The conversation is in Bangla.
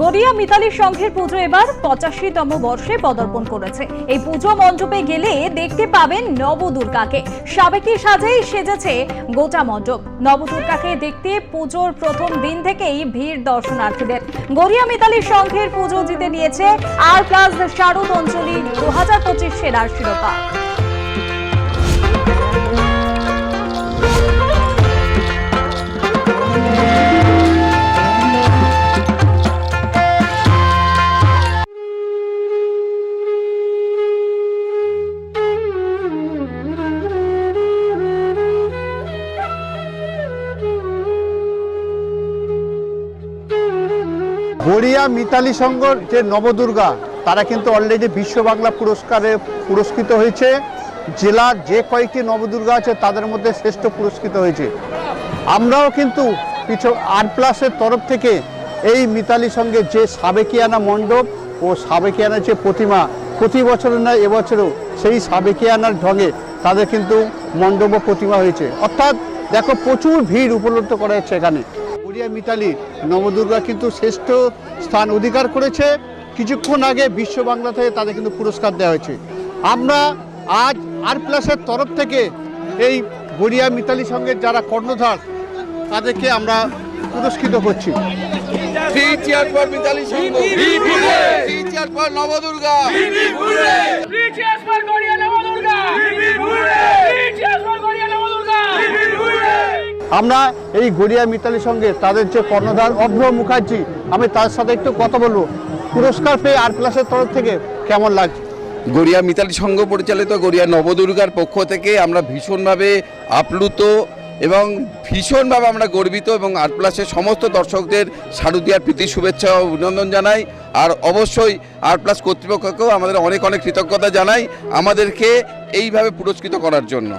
গড়িয়া মিতালি সংঘের পুজো এবার পঁচাশিতম বর্ষে পদার্পণ করেছে। এই পুজো মণ্ডপে গেলে দেখতে পাবেন নবদুর্গাকে। সাবেকি সাজেই সেজেছে গোটা মণ্ডপ। নবদুর্গাকে দেখতে পুজোর প্রথম দিন থেকেই ভিড় দর্শনার্থীদের। গড়িয়া মিতালি সংঘের পুজো জিতে নিয়েছে আর প্লাস শারদ অঞ্চলি দু হাজার পঁচিশ সেরার শিরোপা। গড়িয়া মিতালি সংঘর যে নবদুর্গা, তারা কিন্তু অলরেডি বিশ্ব বাংলা পুরস্কারে পুরস্কৃত হয়েছে। জেলার যে কয়েকটি নবদুর্গা আছে, তাদের মধ্যে শ্রেষ্ঠ পুরস্কৃত হয়েছে। আমরাও কিন্তু কিছু আর্ট প্লাসের তরফ থেকে এই মিতালি সঙ্গে যে সাবেকিয়ানা মণ্ডপ ও সাবেকিয়ানা যে প্রতিমা, প্রতি বছরের নয়, এবছরও সেই সাবেকিয়ানার ঢঙে তাদের কিন্তু মণ্ডপ ও প্রতিমা হয়েছে। অর্থাৎ দেখো প্রচুর ভিড় উপলব্ধ করা হচ্ছে এখানে। গড়িয়া মিতালি নবদুর্গা কিন্তু শ্রেষ্ঠ স্থান অধিকার করেছে। কিছুক্ষণ আগে বিশ্ব বাংলা থেকে তাদের কিন্তু পুরস্কার দেওয়া হয়েছে। আমরা আজ আর প্লাসের তরফ থেকে এই গড়িয়া মিতালি সঙ্গে যারা কর্ণধার তাদেরকে আমরা পুরস্কৃত করছি। নবদুর্গা। আমরা এই গড়িয়া মিতালি সঙ্গে তাদের যে কর্ণধার অভ্র মুখার্জি, আমি তার সাথে একটু কথা বলব। পুরস্কার পেয়ে আর প্লাসের তরফ থেকে কেমন লাগছে? গড়িয়া মিতালি সংঘ পরিচালিত গড়িয়া নবদুর্গার পক্ষ থেকে আমরা ভীষণভাবে আপ্লুত এবং ভীষণভাবে আমরা গর্বিত এবং আট প্লাসের সমস্ত দর্শকদের শারদীয়ার প্রীতি, শুভেচ্ছা ও অভিনন্দন জানাই। আর অবশ্যই আট প্লাস কর্তৃপক্ষকেও আমাদের অনেক অনেক কৃতজ্ঞতা জানাই আমাদেরকে এইভাবে পুরস্কৃত করার জন্য।